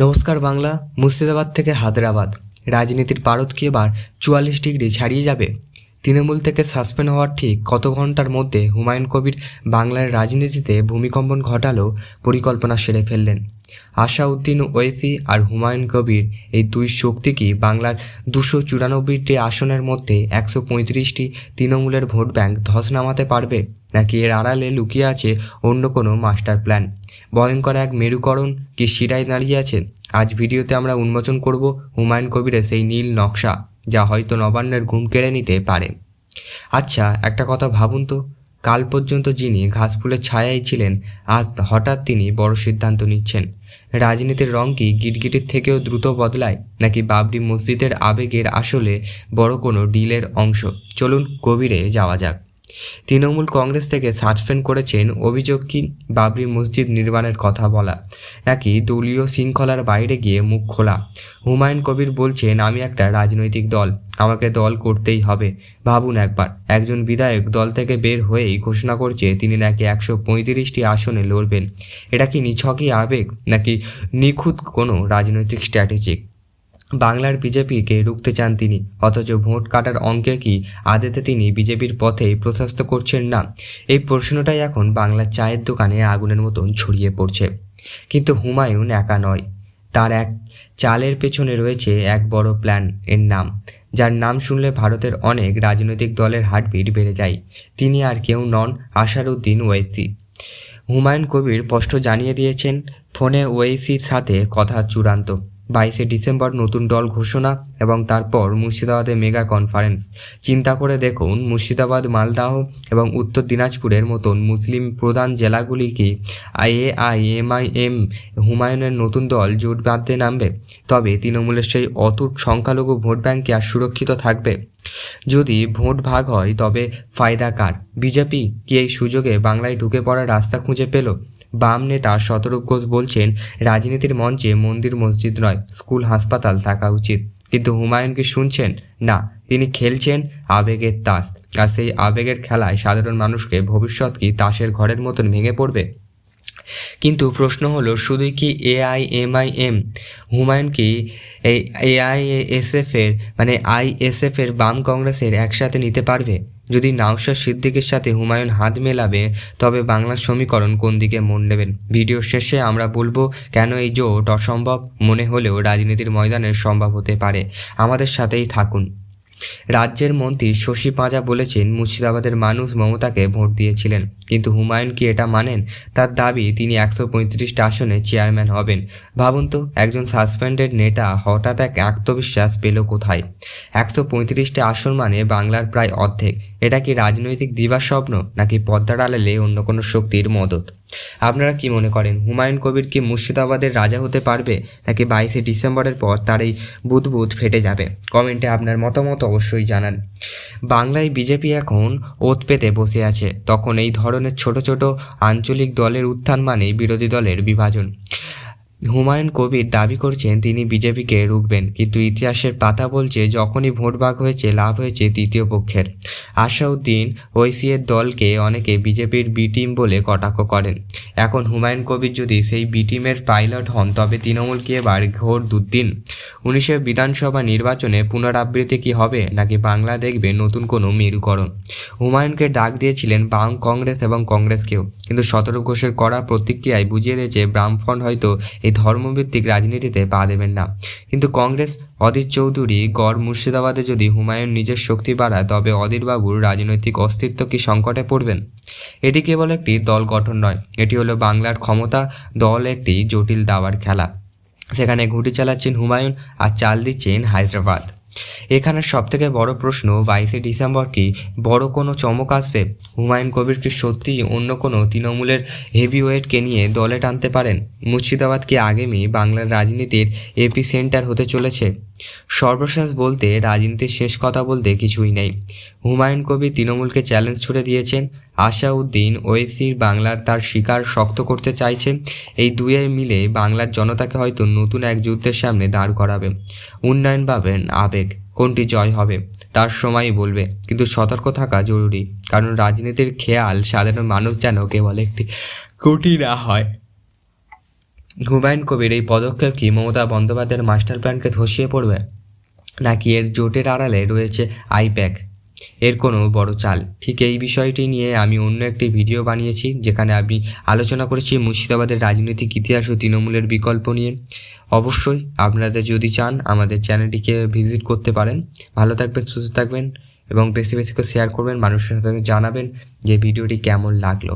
নমস্কার বাংলা, মুর্শিদাবাদ থেকে হায়দ্রাবাদ। রাজনীতির পারদ কি এবার চুয়াল্লিশ ডিগ্রি ছাড়িয়ে যাবে? তৃণমূল থেকে সাসপেন্ড হওয়ার ঠিক কত ঘণ্টার মধ্যে হুমায়ুন কবির বাংলার রাজনীতিতে ভূমিকম্পন ঘটালো পরিকল্পনা সেরে ফেললেন। আশাউদ্দিন ওয়েসি আর হুমায়ুন কবির এই দুই শক্তি কি বাংলার দুশো চুরানব্বইটি আসনের মধ্যে একশো পঁয়ত্রিশটি তৃণমূলের ভোট ব্যাংক ধস নামাতে পারবে? নাকি এর আড়ালে লুকিয়ে আছে অন্য কোনো মাস্টার প্ল্যান? ভয়ঙ্কর এক মেরুকরণ কি শিরায় দাঁড়িয়ে আছে? আজ ভিডিওতে আমরা উন্মোচন করব হুমায়ুন কবিরের সেই নীল নকশা, যা হয়তো নবান্নের ঘুম কেড়ে নিতে পারে। আচ্ছা একটা কথা ভাবুন তো। কাল পর্যন্ত যিনি ঘাসফুলের ছায়াই ছিলেন, আজ হঠাৎ তিনি বড় সিদ্ধান্ত নিচ্ছেন। রাজনীতির রং কি গিটগিটির থেকেও দ্রুত বদলায়, নাকি বাবরি মসজিদের আবেগের আসলে বড় কোনো ডিলের অংশ? চলুন গভীরে যাওয়া যাক। তৃণমূল কংগ্রেস থেকে সাসপেন্ড করেছেন অভিযোগ কি বাবরি মসজিদ নির্মাণের কথা বলা, নাকি দলীয় শৃঙ্খলার বাইরে গিয়ে মুখ খোলা? হুমায়ুন কবির বলছেন, আমি একটা রাজনৈতিক দল, আমাকে দল করতেই হবে। ভাবুন একবার, একজন বিধায়ক দল থেকে বের হয়েই ঘোষণা করছে, তিনি নাকি একশো পঁয়ত্রিশটি আসনে লড়বেন। এটা কি নিছকই আবেগ, নাকি নিখুঁত কোনো রাজনৈতিক স্ট্র্যাটেজিক বাংলার বিজেপিকে রুখতে চান তিনি। অথচ ভোট কাটার অঙ্কে কি আদেতে তিনি বিজেপির পথেই প্রশস্ত করছেন না? এই প্রশ্নটাই এখন বাংলার চায়ের দোকানে আগুনের মতন ছড়িয়ে পড়ছে। কিন্তু হুমায়ুন একা নয়। তার এক চালের পেছনে রয়েছে এক বড় প্ল্যান এর নাম। যার নাম শুনলে ভারতের অনেক রাজনৈতিক দলের হার্টবিট বেড়ে যায়। তিনি আর কেউ নন আশারুদ্দিন ওয়েসি হুমায়ুন কবির স্পষ্ট জানিয়ে দিয়েছেন, ফোনে ওয়েসির সাথে কথা চূড়ান্ত। বাইশে ডিসেম্বর নতুন দল ঘোষণা এবং তারপর মুর্শিদাবাদে মেগা কনফারেন্স। চিন্তা করে দেখুন, মুর্শিদাবাদ, মালদাহ এবং উত্তর দিনাজপুরের মতন মুসলিম প্রধান জেলাগুলি কি এআই এমআইএম হুমায়ুনের নতুন দল জোট বাঁধতে নামবে। তবে তৃণমূলের সেই অতুট সংখ্যালঘু ভোট ব্যাংক আর সুরক্ষিত থাকবে? যদি ভোট ভাগ হয়, তবে ফায়দা কার? বিজেপি কি এই সুযোগে বাংলায় ঢুকে পড়ার রাস্তা খুঁজে পেল? বাম নেতা শতরূপ ঘোষ বলছেন, রাজনীতির মঞ্চে মন্দির মসজিদ নয়, স্কুল, হাসপাতাল থাকা উচিত। কিন্তু হুমায়ুন কি শুনছেন? না, তিনি খেলছেন আবেগের তাস। আর সেই আবেগের খেলায় সাধারণ মানুষকে ভবিষ্যৎ কি তাসের ঘরের মতন ভেঙে পড়বে? কিন্তু প্রশ্ন হলো শুধুই কি এআই এমআইএম হুমায়ুন কি এই এআই এসএফ এর মানে আইএসএফ এর বাম কংগ্রেসের একসাথে নিতে পারবে? যদি নাওশা সিদ্দিকের সাথে হুমায়ুন হাত মেলাবে, তবে বাংলার সমীকরণ কোন দিকে মন নেবেন ভিডিও শেষে আমরা বলব, কেন এই জোট অসম্ভব? মনে হলেও রাজনীতির ময়দানে সম্ভব হতে পারে। আমাদের সাথেই থাকুন। রাজ্যের মন্ত্রী শশী পাঁজা বলেছেন, মুর্শিদাবাদের মানুষ মমতাকে ভোট দিয়েছিলেন। কিন্তু হুমায়ুন কি এটা মানেন? তার দাবি, তিনি একশো পঁয়ত্রিশটা আসনে চেয়ারম্যান হবেন। ভাবুন তো, একজন সাসপেন্ডেড নেতা হঠাৎ এক আত্মবিশ্বাস পেল কোথায়? একশো পঁয়ত্রিশটা আসন মানে বাংলার প্রায় অর্ধেক। এটা কি রাজনৈতিক দিবা স্বপ্ন নাকি পদ্মার আড়ালে অন্য কোনো শক্তির মদত? আপনারা কি মনে করেন, হুমায়ুন কবির কি মুর্শিদাবাদের রাজা হতে পারবে, নাকি বাইশে ডিসেম্বরের পর তার এই বুধবুধ ফেটে যাবে? কমেন্টে আপনার মতামত অবশ্যই জানান। বাংলায় বিজেপি এখন ওত পেতে বসে আছে। তখন এই ধরনের ছোট ছোট আঞ্চলিক দলের উত্থান মানেই বিরোধী দলের বিভাজন। হুমায়ুন কবির দাবি করছেন, তিনি বিজেপিকে রুখবেন। কিন্তু ইতিহাসের পাতা বলছে, যখনই ভোট ভাগ হয়েছে, লাভ হয়েছে তৃতীয় পক্ষের। আশাউদ্দিন ওইসিএর দলকে অনেকে বিজেপির বি টিম বলে কটাক্ষ করেন। এখন হুমায়ুন কবির যদি সেই বি টিমের পাইলট হন, তবে তৃণমূলকে এবার ঘোর দুর্দিন। উনিশের বিধানসভা নির্বাচনে পুনরাবৃত্তি কি হবে নাকি বাংলা দেখবে নতুন কোনো মেরুকরণ? হুমায়ুনকে ডাক দিয়েছিলেন বাম কংগ্রেস এবং কংগ্রেসকেও কিন্তু সতেরো ঘোষের করা প্রতিক্রিয়ায় বুঝিয়ে দিয়েছে বামফ্রন্ট হয়তো এই ধর্মভিত্তিক রাজনীতিতে পা দেবেন না। কিন্তু কংগ্রেস অধীর চৌধুরী গড় মুর্শিদাবাদে যদি হুমায়ুন নিজের শক্তি বাড়ায়, তবে অধীরবাবুর রাজনৈতিক অস্তিত্ব কি সংকটে পড়বেন? এটি কেবল একটি দল গঠন নয়, এটি হলো বাংলার ক্ষমতা, দল একটি জটিল দাবার খেলা। সেখানে ঘুটি চালাচ্ছেন হুমায়ুন আর চাল দিচ্ছেন হায়দ্রাবাদ। এখানে সবথেকে বড় প্রশ্ন, বাইশে ডিসেম্বর কি বড় কোনো চমক আসবে? হুমায়ুন কবির কি সত্যিই অন্য কোনো তৃণমূলের হেভিওয়েটকে নিয়ে দলে টানতে পারেন? মুর্শিদাবাদ কি আগামী বাংলার রাজনীতির এপি সেন্টার হতে চলেছে? সর্বশেষ বলতে রাজনীতির শেষ কথা বলতে কিছুই নেই। হুমায়ুন কবির তৃণমূলকে চ্যালেঞ্জ ছুড়ে দিয়েছেন। আশাউদ্দিন ওয়েসির বাংলার তার শিকার শক্ত করতে চাইছে এই দুয়ে মিলে বাংলার জনতাকে হয়তো নতুন এক যুদ্ধের সামনে দাঁড় করাবে। উন্নয়ন পাবেন আবেগ, কোনটি জয় হবে, তার সময়ই বলবে। কিন্তু সতর্ক থাকা জরুরি, কারণ রাজনীতির খেয়াল সাধারণ মানুষ যেন কেবল একটি কুটি না হয়। হুমায়ুন কবির এই পদক্ষেপ কি মমতা বন্দ্যোপাধ্যায়ের মাস্টার প্ল্যানকে ধসিয়ে পড়বে? নাকি এর জোটের আড়ালে রয়েছে আইপ্যাক? এর কোনো বড় চাল। ঠিক এই বিষয়টি নিয়ে আমি অন্য একটি ভিডিও বানিয়েছি, যেখানে আমি আলোচনা করেছি মুর্শিদাবাদের রাজনৈতিক ইতিহাস ও তৃণমূলের বিকল্প নিয়ে। অবশ্যই আপনাদের যদি চান আমাদের চ্যানেলটিকে ভিজিট করতে পারেন। ভালো থাকবেন, সুস্থ থাকবেন এবং বেশি বেশি করে শেয়ার করবেন, মানুষের সাথে জানাবেন যে ভিডিওটি কেমন লাগল।